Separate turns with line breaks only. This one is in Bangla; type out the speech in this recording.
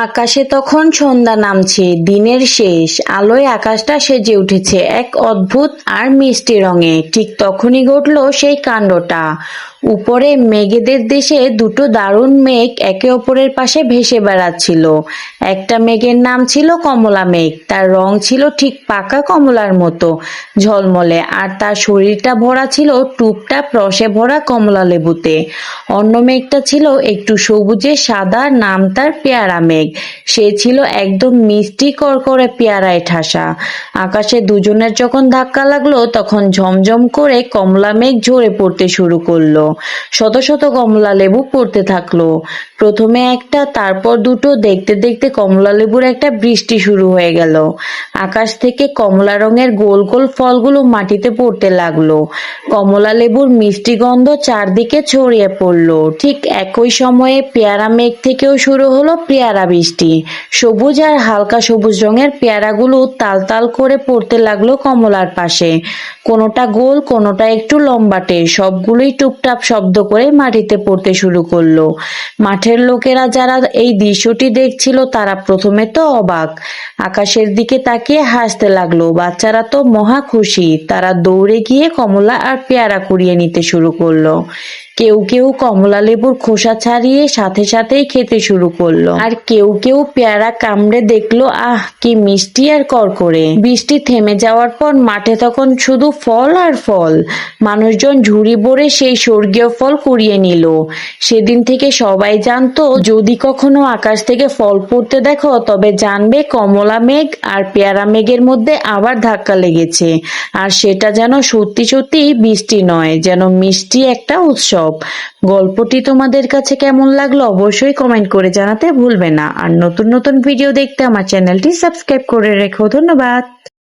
আকাশে তখন সন্ধ্যা নামছে, দিনের শেষ। আলোয় আকাশটা সেজে উঠেছে এক অদ্ভুত আর মিষ্টি রঙে। ঠিক তখনই ঘটল সেই কাণ্ডটা। উপরে মেঘেদের দেশে দুটো দারুণ মেঘ একে অপরের পাশে ভেসে বেড়াচ্ছিল। একটা মেঘের নাম ছিল কমলা মেঘ, তার রং ছিল ঠিক পাকা কমলার মতো, ঝলমলে, আর তার শরীরটা ভরা ছিল টুপটাপ রসে ভরা কমলা লেবুতে। অন্য মেঘটা ছিল একটু সবুজে সাদা, নাম তার পেয়ারা মেঘ। সে ছিল একদম মিষ্টি করকরে পেয়ারায় ঠাসা। আকাশে দুজনের যখন ধাক্কা লাগল, তখন ঝমঝম করে কমলা মেঘ ঝরে পড়তে শুরু করল। শত শত কমলা লেবু পড়তে থাকল। প্রথমে একটা, তারপর দুটো, দেখতে দেখতে কমলা লেবুর একটা বৃষ্টি শুরু হয়ে গেল। আকাশ থেকে কমলা রঙের গোল গোল ফলগুলো মাটিতে পড়তে লাগল। কমলা লেবুর মিষ্টি গন্ধ চারদিকে ছড়িয়ে পড়ল। ঠিক একই সময়ে পেয়ারা মেঘ থেকেও শুরু হলো পেয়ারা বৃষ্টি। সবুজ আর হালকা সবুজ রঙের পেয়ারাগুলো তাল তাল করে পড়তে লাগল কমলার পাশে। কোনোটা গোল, কোনোটা একটু লম্বাটে, সবগুলোই টুপটাপ শব্দ করে মাটিতে পড়তে শুরু করল। মাঠের লোকেরা যারা এই দৃশ্যটি দেখছিল, তারা প্রথমে তো অবাক। আকাশের দিকে তাকিয়ে হাসতে লাগল। বাচ্চারা তো মহা খুশি। তারা দৌড়ে গিয়ে কমলা আর পেয়ারা কুড়িয়ে নিতে শুরু করল। কেউ কেউ কমলা লেবুর খোসা ছাড়িয়ে সাথে সাথেই খেতে শুরু করল। আর কেউ কেউ পেয়ারা কামড়ে দেখল, আহ, কি মিষ্টি আর করকরে। বৃষ্টি থেমে যাওয়ার পর মাঠে তখন শুধু ফল আর ফল। মানুষজন ঝুড়ি ভরে সেই স্বর্গীয় ফল কুড়িয়ে নিল। সেদিন থেকে সবাই জানতো, যদি কখনো আকাশ থেকে ফল পড়তে দেখো, তবে জানবে কমলা মেঘ আর পেয়ারা মেঘের মধ্যে আবার ধাক্কা লেগেছে। আর সেটা যেন সত্যি সত্যি বৃষ্টি নয়, যেন মিষ্টি একটা উৎসব। গল্পটি তোমাদের কাছে কেমন লাগল অবশ্যই কমেন্ট করে জানাতে ভুলবে না। আর নতুন নতুন ভিডিও দেখতে আমার চ্যানেলটি সাবস্ক্রাইব করে রেখো। ধন্যবাদ।